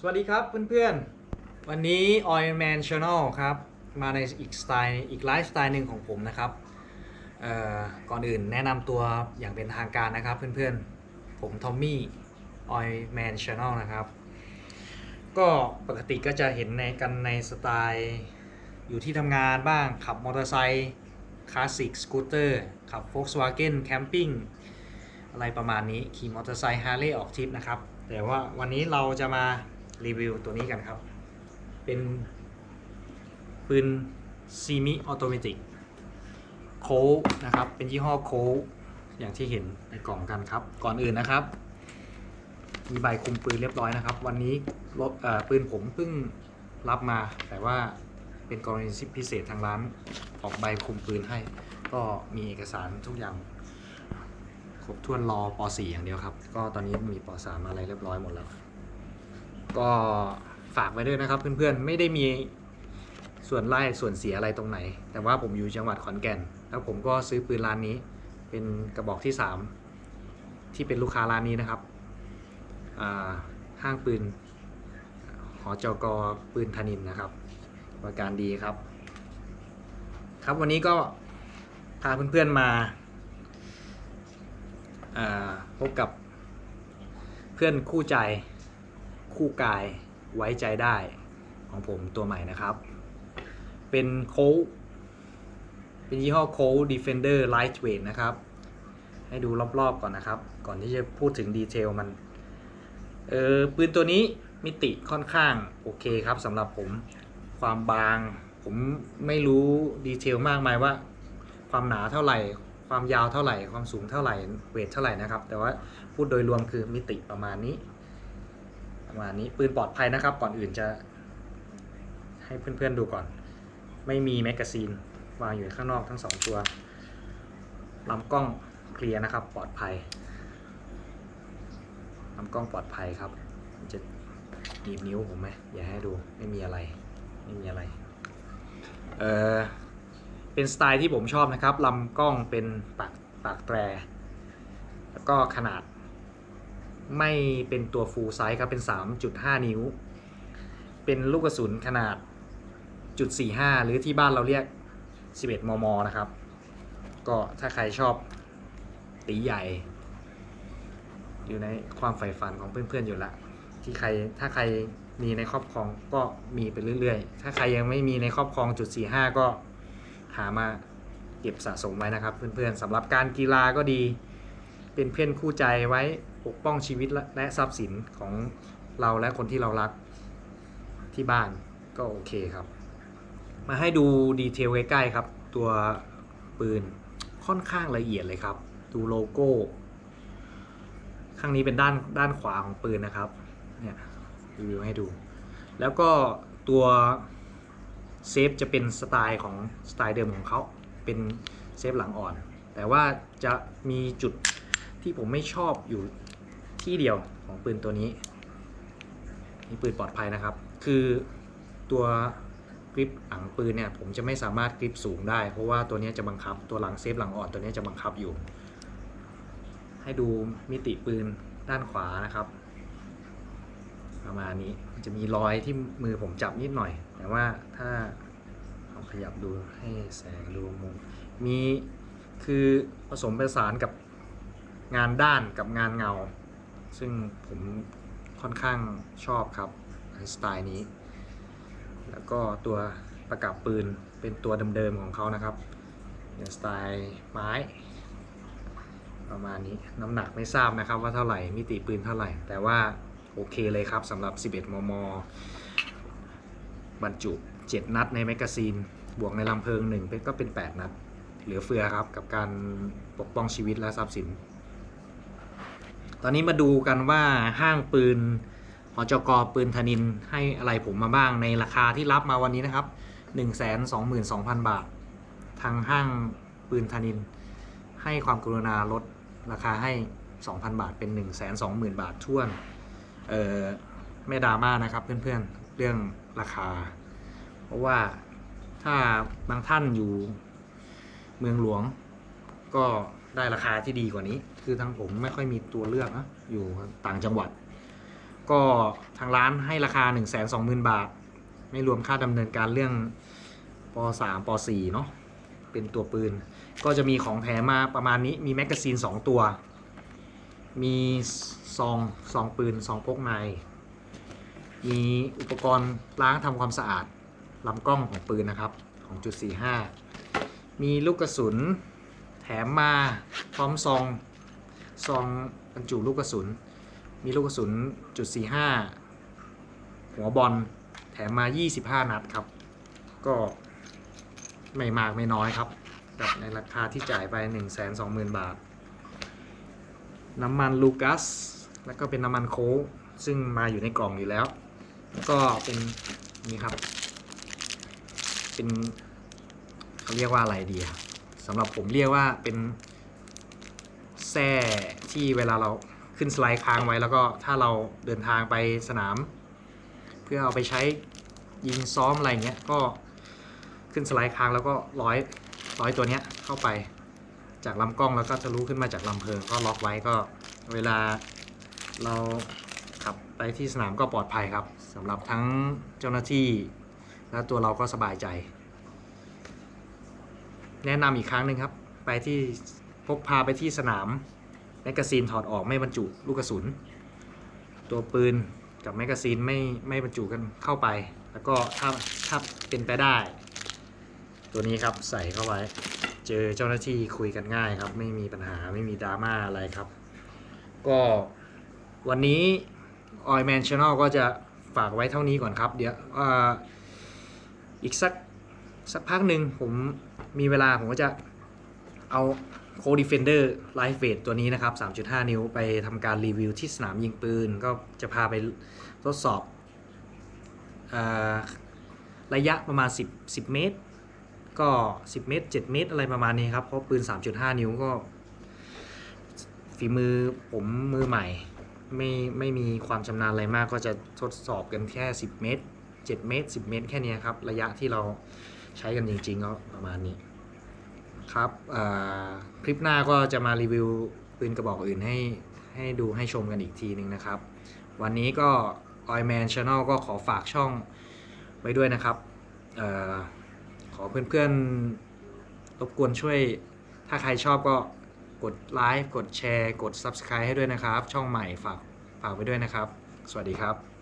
สวัสดีครับเพื่อนๆ วันนี้ Oil Man Channel ครับ มาในอีกสไตล์อีกไลฟ์สไตล์หนึ่งของผมนะครับก่อนอื่นแนะนำตัวอย่างเป็นทางการนะครับเพื่อนๆ ผมทอมมี่ Oil Man Channel นะครับ ก็ปกติก็จะเห็นในกันในสไตล์อยู่ที่ทำงานบ้างขับมอเตอร์ไซค์คลาสสิกสกูตเตอร์ขับ Volkswagen แคมปิ้งอะไรประมาณนี้ขี่มอเตอร์ไซค์ฮาร์เลย์ออกทริปนะครับ แต่ว่าวันนี้เราจะมา รีวิวตัวนี้กันครับ เป็นปืนซีมิออโตเมติกโคนะครับ เป็นยี่ห้อโคอย่างที่เห็นในกล่องกันครับ ก่อนอื่นนะครับ มีใบคุมปืนเรียบร้อยนะครับ วันนี้รถปืนผมเพิ่งรับมา แต่ว่าเป็นกรณีพิเศษทางร้านออกใบคุมปืนให้ ก็มีเอกสารทุกอย่างครบถ้วนรอป .4 อย่างเดียวครับ ก็ตอนนี้มีป .3 อะไรเรียบร้อยหมดแล้ว ก็ฝากไว้ด้วยนะครับ เพื่อนๆไม่ได้มีส่วนไล่ส่วนเสียอะไรตรงไหน แต่ว่าผมอยู่จังหวัดขอนแก่น แล้วผมก็ซื้อปืนร้านนี้ เป็นกระบอกที่ 3 ที่เป็นลูกค้าร้านนี้นะครับห้างปืนหอจกปืนธนินนะครับบริการดีครับ ครับวันนี้ก็พาเพื่อนๆมาพบกับเพื่อนคู่ใจ คู่กายไว้ใจได้ของผมตัวใหม่นะครับ เป็นโค้ดเป็นยี่ห้อโค้ด Defender Lightweight นะครับ ให้ดูรอบๆก่อนนะครับ ก่อนที่จะพูดถึงดีเทลมัน เออปืนตัวนี้มิติค่อนข้างโอเคครับสำหรับผมความบาง ผมไม่รู้ดีเทลมากมายว่า ความหนาเท่าไหร่ ความยาวเท่าไหร่ ความสูงเท่าไหร่เวทเท่าไหร่นะครับ แต่ว่าพูดโดยรวมคือมิติประมาณนี้ ประมาณนี้ปืนปลอดภัยนะครับ ก่อนอื่นจะให้เพื่อนๆดูก่อน ไม่มีแมกกาซีนวางอยู่ข้างนอกทั้งสองตัวลำกล้องเคลียร์นะครับ ปลอดภัยลำกล้องปลอดภัยครับ จะหนีบนิ้วผมไหมอย่าให้ดูไม่มีอะไรไม่มีอะไรเออเป็นสไตล์ที่ผมชอบนะครับลำกล้องเป็นปากปากแตร แล้วก็ขนาด ไม่เป็นตัวฟูลไซส์ครับเป็น 3.5 นิ้ว เป็นลูกกระสุนขนาดจุด45 หรือที่บ้านเราเรียก 11 มม นะครับ ก็ถ้าใครชอบตีใหญ่ อยู่ในความใฝ่ฝันของเพื่อนๆอยู่ละที่ใครถ้าใครมีในครอบครองก็มีไปเรื่อยๆ ถ้าใครยังไม่มีในครอบครองจุด45 ก็หามาเก็บสะสมไว้นะครับ เพื่อนๆสำหรับการกีฬาก็ดี เป็นเพื่อนคู่ใจไว้ ปกป้องชีวิตและและทรัพย์สินของเราและคนที่เรารักที่บ้านก็โอเคครับ มาให้ดูดีเทลใกล้ๆครับ ตัวปืนค่อนข้างละเอียดเลยครับ ดูโลโก้ ข้างนี้เป็นด้านด้านขวาของปืนนะครับเนี่ยรีวิวให้ดู แล้วก็ตัวเซฟจะเป็นสไตล์ของสไตล์เดิมของเขาเป็นเซฟหลังอ่อน แต่ว่าจะมีจุดที่ผมไม่ชอบอยู่ ที่เดียวของปืนตัวนี้นี่ปืนปลอดภัยนะครับ คือตัวกริปหลังปืนเนี่ยผมจะไม่สามารถกริปสูงได้ เพราะว่าตัวนี้จะบังคับตัวหลังเซฟหลังอ่อนตัวนี้จะบังคับอยู่ ให้ดูมิติปืนด้านขวานะครับ ประมาณนี้จะมีรอยที่มือผมจับนิดหน่อย แต่ว่าถ้าลองขยับดูให้แสงดูมุมมีคือผสมผสานกับงานด้านกับงานเงา ซึ่งผมค่อนข้างชอบครับสไตล์นี้ แล้วก็ตัวประกับปืนเป็นตัวเดิมๆของเขานะครับเป็นสไตล์ไม้ ประมาณนี้น้ำหนักไม่ทราบนะครับว่าเท่าไหร่มิติปืนเท่าไหร่ แต่ว่าโอเคเลยครับสำหรับ 11 มม บรรจุ 7 นัดในแมกกาซีน บวกในลำเพลิงหนึ่งเป็นก็เป็น 8 นัด เหลือเฟือครับกับการปกป้องชีวิตและทรัพย์สิน ตอนนี้มาดูกันว่าห้างปืนหจกปืนธนินให้อะไรผมมาบ้างในราคาที่รับมาวันนี้นะครับ 122,000 บาท ทางห้างปืนธนิน ให้ความกรุณาลดราคาให้ 2,000 บาทเป็น 120,000 บาทท่วนเออไม่ดราม่านะครับเพื่อนๆเรื่องราคา เพราะว่าถ้าบางท่านอยู่เมืองหลวง ก็ได้ราคาที่ดีกว่านี้ คือทางผมไม่ค่อยมีตัวเลือกนะอยู่ต่างจังหวัด ก็ทางร้านให้ราคา 1 2 0 0 0 0 บาท ไม่รวมค่าดำเนินการเรื่องป .3 ป .4 เนาะเป็นตัวปืน ก็จะมีของแถมมาประมาณนี้มีแมกกาซีน 2 ตัว มีซองซองปืนซองพกในมีอุปกรณ์ล้างทำความสะอาดลำกล้องของปืนนะครับของจุด45มีลูกกระสุน แถมมาพร้อมซองซองบรรจุลูกกระสุน มีลูกกระสุนจุด45หัวบอลแถมมา 25 นัดครับ ก็ไม่มากไม่น้อยครับ กับในราคาที่จ่ายไป 120,000 บาท น้ำมันลูกัส แล้วก็เป็นน้ำมันโค้กซึ่งมาอยู่ในกล่องอยู่แล้ว แล้วก็เป็นนี่ครับ เป็นเขาเรียกว่าอะไรดีอะ สำหรับผมเรียกว่าเป็นแส้ที่เวลาเราขึ้นสไลด์ค้างไว้แล้วก็ถ้าเราเดินทางไปสนาม เพื่อเอาไปใช้ยิงซ้อมอะไรเงี้ยก็ขึ้นสไลด์ค้างแล้วก็ร้อยร้อยตัวเนี้ยเข้าไปจากลำกล้องแล้วก็ทะลุขึ้นมาจากลำเพลิงก็ล็อกไว้ก็เวลาเราขับไปที่สนามก็ปลอดภัยครับสำหรับทั้งเจ้าหน้าที่และตัวเราก็สบายใจ แนะนำอีกครั้งหนึ่งครับ ไปที่พกพาไปที่สนามแมกกาซีนถอดออกไม่บรรจุลูกกระสุน ตัวปืนกับแมกกาซีนไม่ไม่บรรจุกันเข้าไป แล้วก็ถ้าถ้าเป็นไปได้ ตัวนี้ครับใส่เข้าไว้ เจอเจ้าหน้าที่คุยกันง่ายครับ ไม่มีปัญหาไม่มีดราม่าอะไรครับ ก็วันนี้ Oil Man Channel ก็จะฝากไว้เท่านี้ก่อนครับ เดี๋ยวออีกสัก สักพักหนึ่งผมมีเวลาผมก็จะเอา c o Defender Live Weight ตัวนี้นะครับ 3.5 นิ้วไปทำการรีวิวที่สนามยิงปืน ก็จะพาไปทดสอบอระยะประมาณ 10 10 เมตร ก็ 10 เมตร 7 เมตร อะไรประมาณนี้ครับ เพราะปืน 3.5 นิ้วก็ฝีมือผมมือใหม่ ไม่ไม่มีความชำนาญอะไรมากก็จะทดสอบกันแค่ 10 เมตร 7 เมตร 10 เมตร แค่นี้ครับ ระยะที่เรา ใช้กันจริงๆก็ประมาณนี้ ครับคลิปหน้าก็จะมารีวิวปืนกระบอกอื่นให้ให้ดูให้ชมกันอีกทีหนึ่งนะครับ วันนี้ก็ Oilman Channel ก็ขอฝากช่องไว้ด้วยนะครับออขอเพื่อนๆรบกวนช่วย ถ้าใครชอบก็กดไลค์กดแชร์ กด Subscribe ให้ด้วยนะครับ ช่องใหม่ฝากฝากไว้ด้วยนะครับ สวัสดีครับ